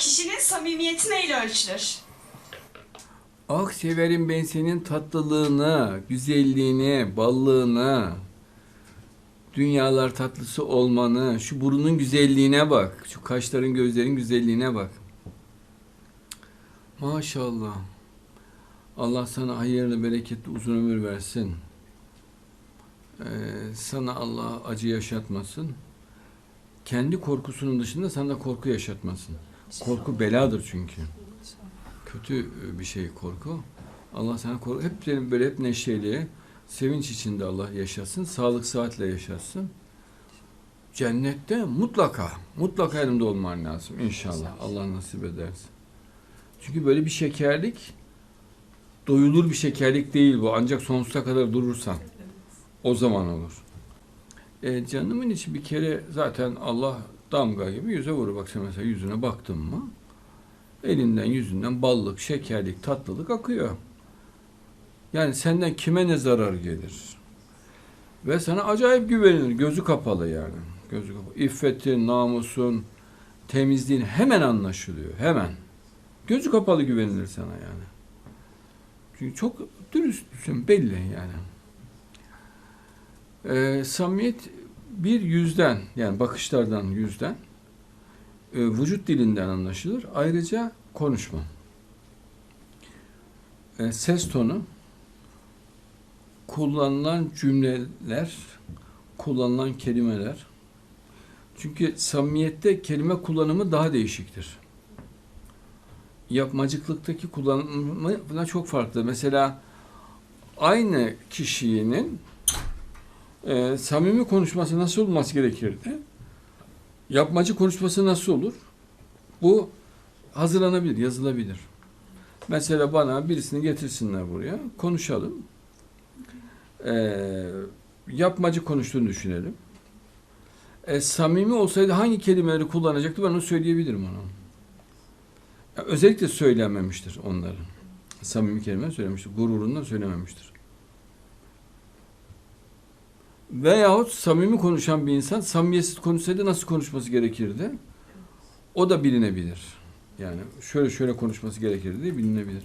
Kişinin samimiyeti neyle ölçülür? Ah severim ben senin tatlılığını, güzelliğini, ballığını, dünyalar tatlısı olmanı, şu burunun güzelliğine bak, şu kaşların gözlerin güzelliğine bak. Maşallah. Allah sana hayırlı, bereketli uzun ömür versin. Ee, sana Allah acı yaşatmasın. Kendi korkusunun dışında sana korku yaşatmasın. Korku beladır çünkü. Kötü bir şey korku. Allah sana korku. Hep senin böyle hep neşeli, sevinç içinde Allah yaşasın. Sağlık saatle yaşasın. Cennette mutlaka, mutlaka yanımda olman lazım inşallah. Allah nasip ederse. Çünkü böyle bir şekerlik doyulur bir şekerlik değil bu. Ancak sonsuza kadar durursan o zaman olur. E, canımın içi bir kere zaten Allah damga gibi yüze vurur. Bak sen mesela yüzüne baktın mı elinden yüzünden ballık, şekerlik, tatlılık akıyor. Yani senden kime ne zarar gelir? Ve sana acayip güvenilir. Gözü kapalı yani. Gözü kapalı. İffetin, namusun, temizliğin hemen anlaşılıyor. Hemen. Gözü kapalı güvenilir sana yani. Çünkü çok dürüstsün belli yani. Ee, samimiyet bir yüzden yani bakışlardan yüzden e, vücut dilinden anlaşılır. Ayrıca konuşma. E, ses tonu, kullanılan cümleler, kullanılan kelimeler. Çünkü samimiyette kelime kullanımı daha değişiktir. Yapmacıklıktaki kullanımı buna çok farklı. Mesela aynı kişinin e, samimi konuşması nasıl olması gerekirdi? Yapmacı konuşması nasıl olur? Bu hazırlanabilir, yazılabilir. Mesela bana birisini getirsinler buraya, konuşalım. Ee, yapmacı konuştuğunu düşünelim. E, samimi olsaydı hangi kelimeleri kullanacaktı ben onu söyleyebilirim ona. Özellikle söylememiştir onların. Samimi kelime söylemiştir. Gururundan söylememiştir. Veyahut samimi konuşan bir insan samimiyetsiz konuşsaydı nasıl konuşması gerekirdi? O da bilinebilir. Yani şöyle şöyle konuşması gerekirdi bilinebilir.